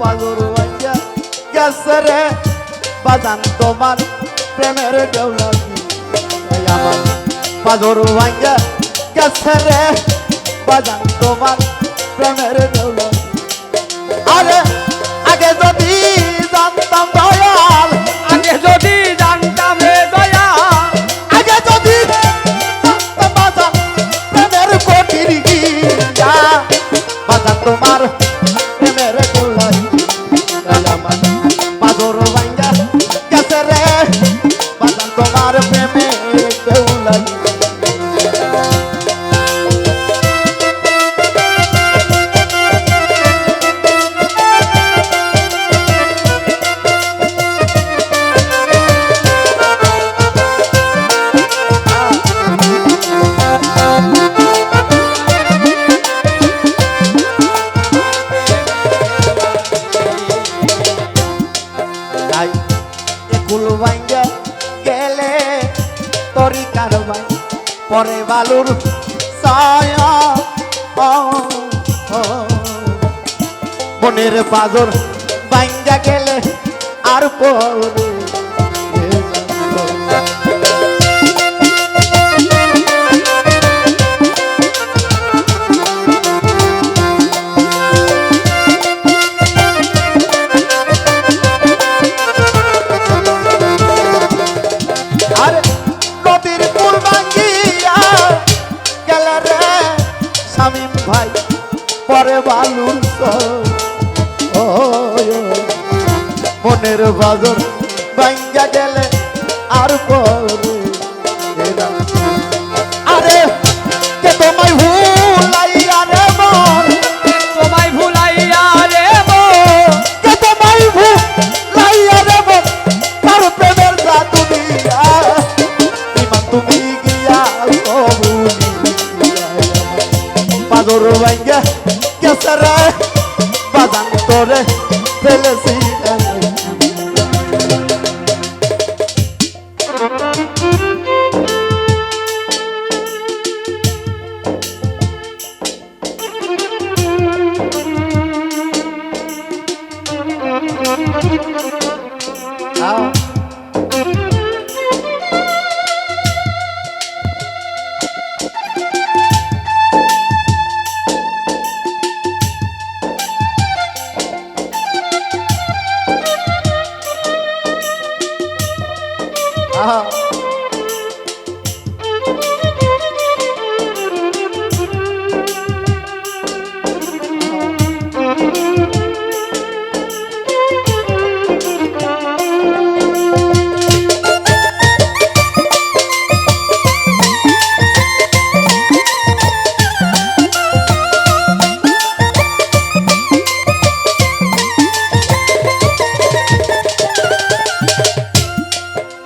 পাগর ভাইয়া গেছে রে। বাজান তোমার প্রেমের ডেউলাকি এই আমার পাগর ভাইয়া গেছে রে। বাজান তোমার প্রেমের ডেউলাকি আরে, আগে যদি পরে বালুর ছায়া। মনের পাজর ভাঙ্গা গেলে আর পরে ভাই পরে বালুর মনের বাজর ভাঙ্গা গেলে আর পরে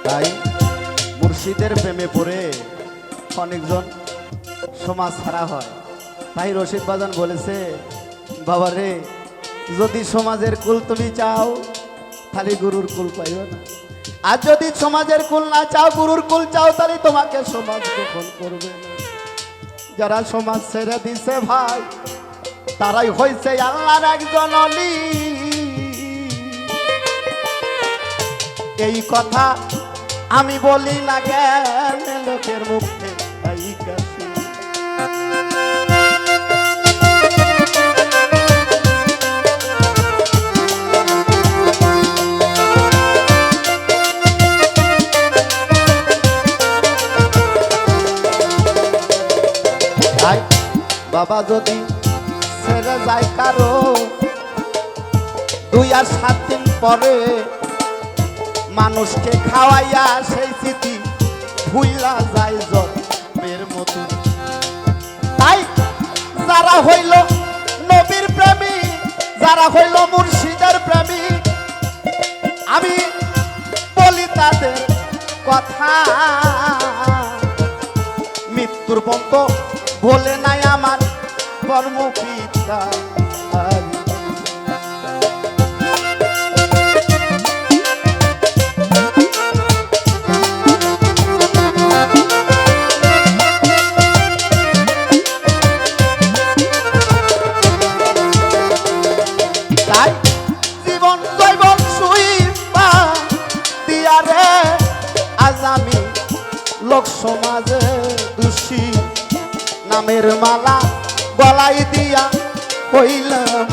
তাই মুর্শিদের প্রেমে পড়ে অনেকজন সমাজ ছাড়া হয়। তাই রশিদ বাজান বলেছে, বাবা রে, যদি সমাজের কুল তুমি চাও, তাহলে গুরুর কুল পাইও না। আর যদি সমাজের কুল না চাও, গুরুর কুল চাও, তাহলে তোমাকে সমাজ গ্রহণ করবে না। যারা সমাজ ছেড়ে দিছে ভাই, তারাই হয়েছে আল্লাহর একজন অলি এই কথা আমি বলি না জ্ঞান লোকের মুখে, তাই। তাই বাবা যদি ছেড়ে যায় কারও, দুই আর সাত দিন পরে মানুষকে খাওয়াইয়া সেই স্মৃতি ভুইলা যায় জন্মের মতো। তাই যারা হইল নবীর প্রেমী, যারা হইল মুর্শিদের প্রেমী, আমি বলি তাদের কথা। মৃত্যুর পন্ত বলে নাই আমার কর্মপিতা যুবক সমাজে দোষী। নামের মালা গলাই দিয়া হইলাম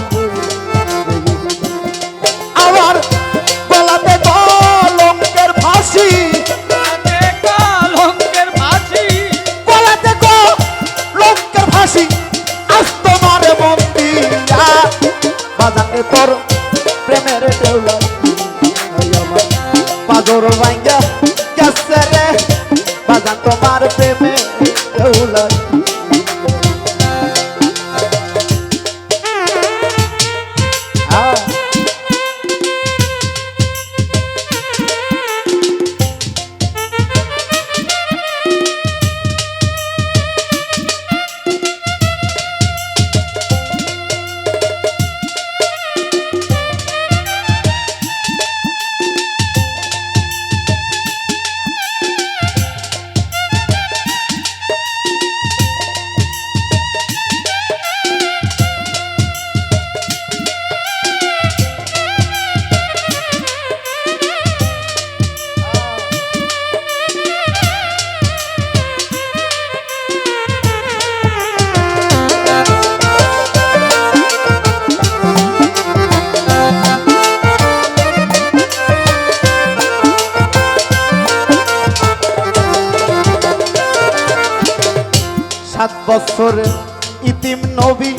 ইতিম নবী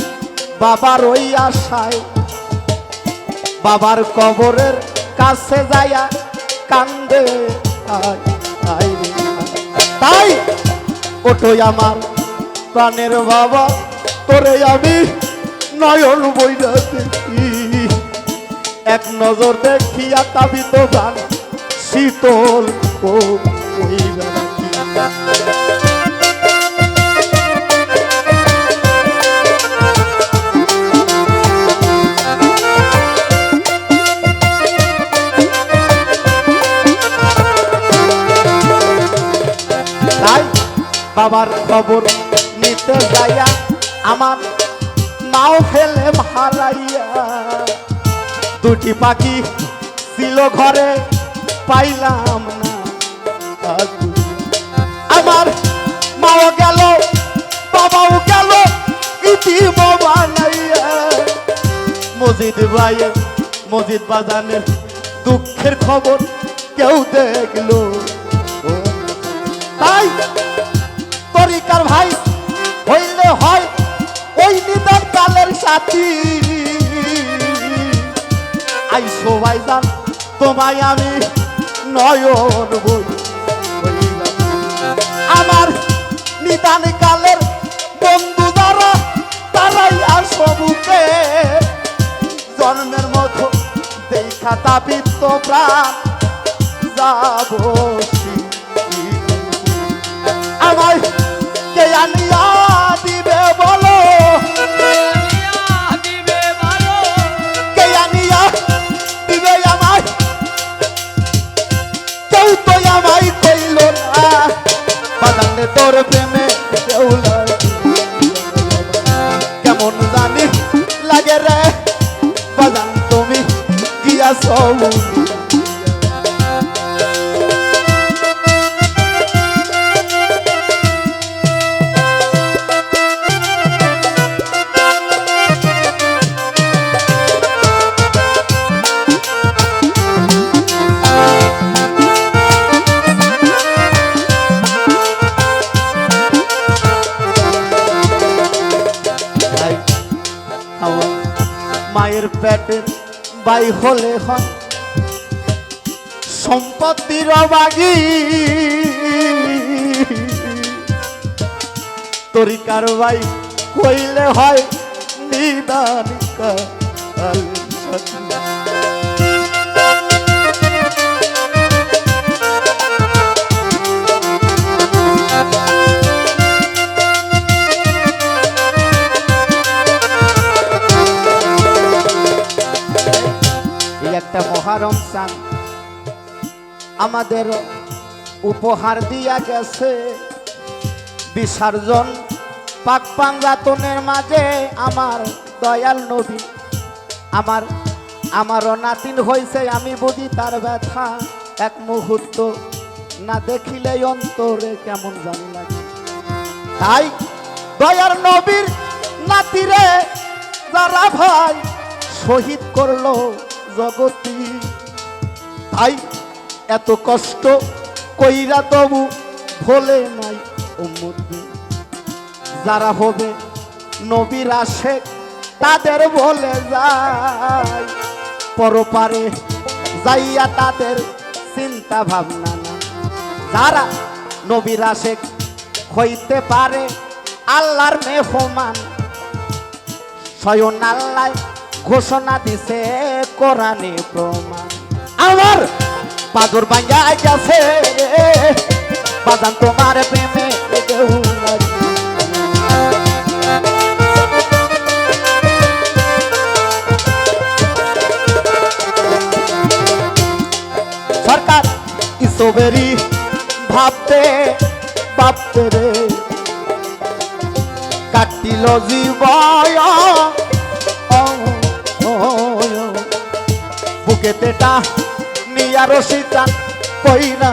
বাবার ওই আশায় বাবার কবরের কাছে যায়া কান্দে। তাই ওটোই আমার প্রাণের বাবা, তোরে আমি নয়ন দেখি এক নজর দেখিয়া তাবিত গান শীতল ও বইরা বাবার খবর নিতে যাইয়া আমার মাও ফেলে হারাইয়া। দুটি পাখি ছিল ঘরে, পাইলাম না। আমার মাও গেল, বাবাও গেল, ইতি বানাইয়া মসজিদ ভাইয়ের মসজিদ বাজানের দুঃখের খবর কেউ দেখল। তাই তরিকার ভাই, হইলে হয় ওই নিদান কালের সাথী। আই সবাই জান, তোমায় আমি নয়ন বই। আমার নিদান কালের বন্ধু দ্বারা তারাই আসবুকে জন্মের মতো দেখা তাপিত প্রাণ, যাব। কে আনিয়া দিবে বলো। কে আনিয়া দিবে আমায়? কেউ তো আমায় কইল না। বাদানে তোর প্রেমে কেমন জানি লাগে রে। বাদান তুমি মায়ের পেটের বাই হলে হয়। সম্পত্তির বাগি তরিকার বাই কইলে হয় নিদান চান। আমাদের উপহার দিয়া গেছে। বিসর্জন পাক পাঞ্জাতনের মাঝে আমার দয়াল নবী। আমার আমারও নাতিন হয়েছে আমি বুঝি তার ব্যথা। এক মুহূর্ত না দেখিলে অন্তরে কেমন জানি লাগে। তাই দয়ার নবীর নাতিরে যারা ভাই শহীদ করল জগতি। তাই এত কষ্ট কইরা তবু ভোলে নাই উম্মতি। যারা হবে নবীর আসে তাদের বলে যায়। পরপারে যাইয়া তাদের চিন্তা ভাবনা না। যারা নবীর আশেক হইতে পারে, আল্লাহর মেহমান। স্বয়ং আল্লাহ ঘোষণা দিছে কোরআনে প্রমাণ। আমার পাদর ভাঙ্গা গেছে বাজান তোমার প্রেমে। সরকার ইসবেরি ভাবতে ভাবতে রে কাটিল জীবয় নিয়া রসিতা কইরা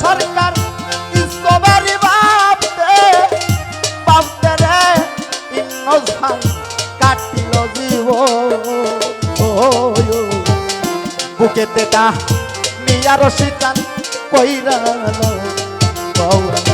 সরকার ইসকোবারি ভাবতে বুকেতে তা নিয়া রসিতান কইরা আরে